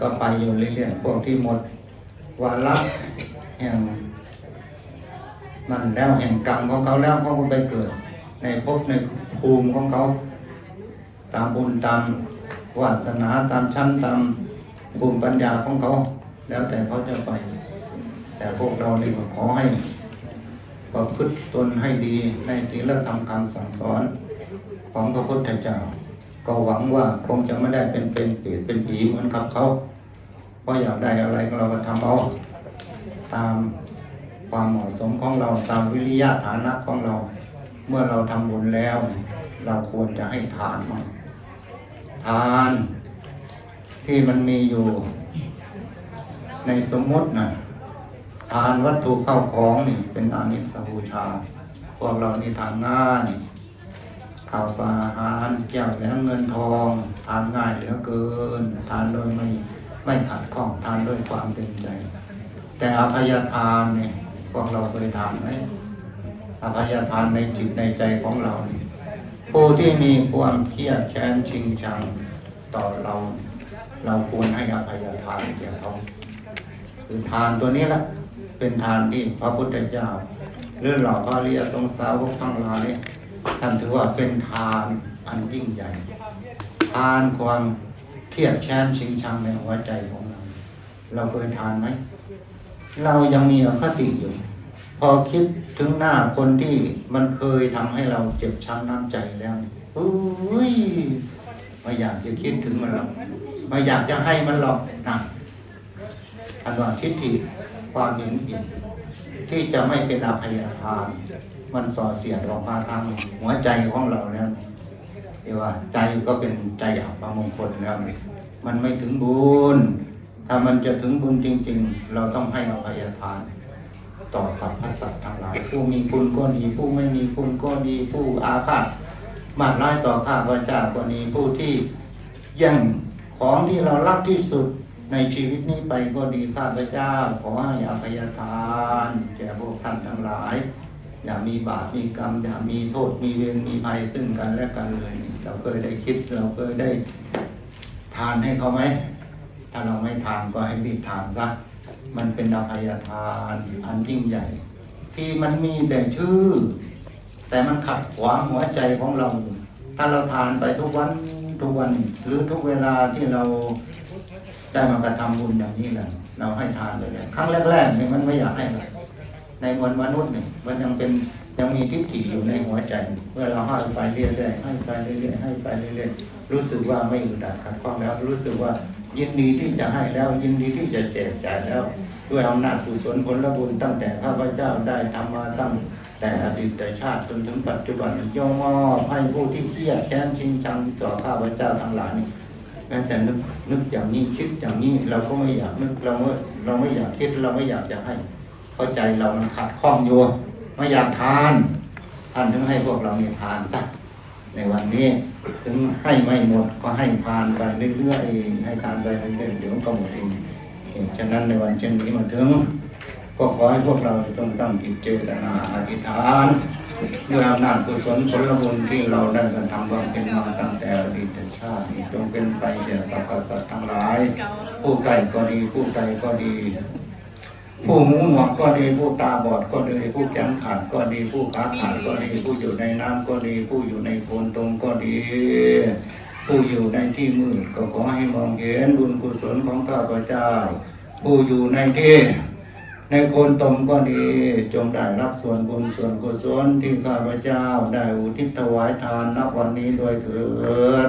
ก็ไปอยู่เรื่อยๆพวกที่หมดวาระแห่งนั่นแล้วแห่งกรรมของเขาแล้วเขาก็ไปเกิด ในภพในภูมิของเขาตามบุญตามวาสนาตามชั้นตามภูมิปัญญาของเขา แล้วแต่เขาจะไป แต่พวกเรานี่ก็ขอให้ประพฤติตนให้ดีในศีลธรรมคำสั่งสอนของพระพุทธเจ้า ก็หวังว่าคงจะไม่ได้เป็นเป็นเปรตเป็นผีเหมือนกับเขาเพราะอยากได้อะไรเราก็ทำเอาตามความเหมาะสมของเราตามวิริยะฐานะของเรา เมื่อเราทำบุญแล้ว เราควรจะให้ทานมั่งทานที่มันมีอยู่ ในสมมตินะทานวัตถุเข้าของนี่ เป็นอานิสบูชา พวกเรานี่ทานง่ายข้าวปลาอาหา รแก้วแหวนเงินทองทานง่ายเหลือเกิน ทานโดยไม่ไม่ขัดข้องทานด้วยความเต็มใจ แต่อภัยทานเนี่ยพวกเราเคยทานไหมอภัยทานในจิตในใจของเราผู้ที่มีความเครียดแค้นชิงชังต่อเรา เราควรให้อภัยทานแก่เขาคือทานตัวนี้ละเป็นทานที่พระพุทธเจ้าหรือเหล่าพระอริยสงสาวกทั้งหลาย ท่านถือว่าเป็นทานอันยิ่งใหญ่ ทานความเครียดแค้นชิงชังในหัวใจของเรา เราเคยทานไหม เรายังมีอคติอยู่ พอคิดถึงหน้าคนที่มันเคยทำให้เราเจ็บช้ำน้ำใจแล้วอุ้ยไม่อยากจะคิดถึงมันหรอกไม่อยากจะให้มันหรอกนะอันว่าทิฏฐิความเห็นผิด ที่จะไม่เป็นอภัยทาน มันส่อเสียดออกมาทางหัวใจของเราแล้วเรียกว่า ใจก็เป็นใจอับมงคลแล้ว มันไม่ถึงบุญ ถ้ามันจะถึงบุญจริง ๆ เราต้องให้อภัยทาน ต่อสรรพสัตว์ทั้งหลาย ผู้มีคุณก็ดี ผู้ไม่มีคุณก็ดี ผู้อาฆาตมาร้ายต่อข้าพเจ้าก็ดีผู้ที่ย่งของที่เรารักที่สุด ในชีวิตนี้ไปก็ดีข้าพเจ้า ขอให้อภัยทานแก่พวกท่านทั้งหลาย อย่ามีบาปมีกรรม อย่ามีโทษมีเวรมีภัยซึ่งกันและกันเลย เราเคยได้คิดเราเคยได้ทานให้เขาไหมถ้าเราไม่ทานก็ให้รีบทานซะมันเป็นอภัยทานอันยิ่งใหญ่ ที่มันมีแต่ชื่อ แต่มันขัดขวางหัวใจของเรา ถ้าเราทานไปทุกวันทุกวัน หรือทุกเวลาที่เรา ได้มากระทำบุญอย่างนี้แหละเราให้ทานเลยครั้งแรกๆเนี่ยมันไม่อยากให้หรอกในมวลมนุษย์เนี่ยมันยังเป็นยังมีทิฏฐิอยู่ในหัวใจเมื่อเราให้ไปเรื่อยๆให้ไปเรื่อยๆให้ไปเรื่อยๆรู้สึกว่าไม่อึดอัดขัดข้องแล้ว รู้สึกว่ายินดีที่จะให้แล้ว ยินดีที่จะแจกจ่ายแล้ว ด้วยอำนาจกุศลผลบุญตั้งแต่ข้าพเจ้าได้ทำมาตั้งแต่อดีตชาติจนถึงปัจจุบันย่อมมอบให้ผู้ที่เครียดแค้นชิงชังต่อข้าพเจ้าทั้งหลายนี่ แม้แต่นึกนึกอย่างนี้คิดอย่างนี้เราก็ไม่อยากนึกเราไม่เราไม่อยากคิดเราไม่อยากจะให้เพราใจเรามันขัดข้องอยู่ไม่อยากทานท่านถึงให้พวกเราเนี่ยทานซะในวันนี้ถึงให้ไม่หมดก็ให้ทานไปเรื่อยๆให้ทานไปเรื่อยๆเดี๋ยวก็หมดเองฉะนั้นในวันเช่นนี้มาถึง ก็ขอให้พวกเราจงตั้งจิตเจตนาอธิษฐาน ด้วยอำนาจกุศลผลบุญที่เราได้กระทำบำเพ็ญมาตั้งแต่อดีตชาติจงเป็นไปแก่สัพพสัตว์ทั้งหลาย ผู้ไก่ก็ดี ผู้ไก่ก็ดี ผู้หูหนวกก็ดี ผู้ตาบอดก็ดี ผู้แขนขาดก็ดี ผู้ขาขาดก็ดี ผู้อยู่ในน้ำก็ดี ผู้อยู่ในโคลนตมก็ดีผู้อยู่ในที่มืดก็ขอให้มองเห็นบุญกุศลของข้าพเจ้า ผู้อยู่ในที่ ในโคนตมก็ดีจงได้รับส่วนบุญส่วนกุศลที่ข้าพเจ้าได้อุทิศถวายทานณวันนี้โดยเถิด